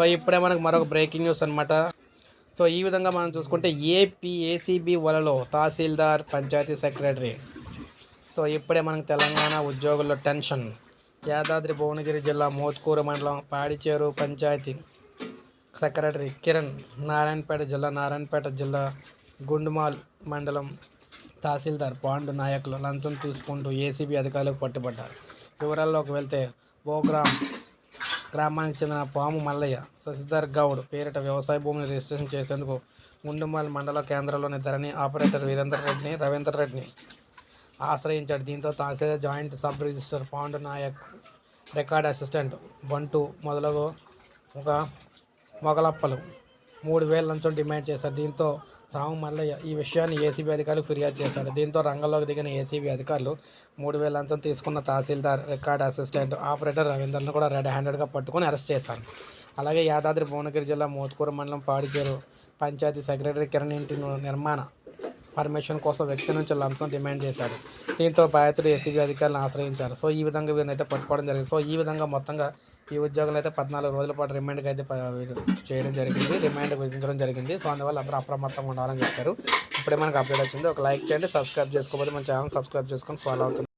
So ఇప్పుడే మనకు మరొక బ్రేకింగ్ న్యూస్ అనమాట సో ఈ విధంగా మనం చూసుకుంటే ఏపీ ఏసీబీ వలలో తహసీల్దార్ పంచాయతీ సెక్రటరీ. సో ఇప్పుడే మనకు తెలంగాణ ఉద్యోగుల్లో టెన్షన్. యాదాద్రి భువనగిరి జిల్లా మోత్కూరు మండలం పాడిచేరు పంచాయతీ సెక్రటరీ కిరణ్ నారాయణపేట జిల్లా నారాయణపేట జిల్లా గుండుమాల్ మండలం తహసీల్దార్ పాండు నాయకులు లంచం తీసుకుంటూ ఏసీబీ అధికారులకు పట్టుబడ్డారు. వివరాల్లోకి వెళ్తే బోగ్రామ్ గ్రామానికి చెందిన పాము మల్లయ్య శశిధర్ గౌడ్ పేరిట వ్యవసాయ భూమిని రిజిస్ట్రేషన్ చేసేందుకు గుండుమల్ మండల కేంద్రంలోని ధరణి ఆపరేటర్ వీరేందర్ రెడ్డిని రవీందర్ రెడ్డిని ఆశ్రయించాడు. దీంతో tahsildar joint sub register Pandu Nayak record assistant Bantu మొదలగు ఒక మొగలప్పలు మూడు వేల లంచం డిమాండ్ చేశారు. దీంతో రాము మల్లయ్య ఈ విషయాన్ని ఏసీబీ అధికారులకు ఫిర్యాదు చేశారు. దీంతో రంగంలోకి దిగిన ఏసీబీ అధికారులు మూడు వేల లంచం తీసుకున్న తహసీల్దార్ రికార్డ్ అసిస్టెంట్ ఆపరేటర్ రవీందర్ను కూడా రెడ్ హ్యాండెడ్గా పట్టుకొని అరెస్ట్ చేశారు. అలాగే యాదాద్రి భువనగిరి జిల్లా మోత్కూరు మండలం పాడిచేరు పంచాయతీ సెక్రటరీ కిరణ్ ఇంటి నిర్మాణ పర్మిషన్ కోసం వ్యక్తి నుంచి లంచం డిమాండ్ చేశాడు. దీంతో బాధితుడు ఏసీబీ అధికారులను ఆశ్రయించారు. సో ఈ విధంగా వీరిని అయితే పట్టుకోవడం జరిగింది. సో ఈ విధంగా మొత్తంగా ఈ ఉద్యోగులు అయితే పద్నాలుగు రోజుల పాటు రిమాండ్కి అయితే చేయడం జరిగింది. రిమాండ్ విధించడం జరిగింది. సో అందువల్ల అందరూ అప్రమత్తంగా ఉండాలని చెప్పారు. ఇప్పుడే మనకు అప్డేట్ వచ్చింది. ఒక లైక్ చేయండి సబ్స్క్రైబ్ చేసుకోకపోతే మన ఛానల్ సబ్స్క్రైబ్ చేసుకొని ఫాలో అవుతుంది.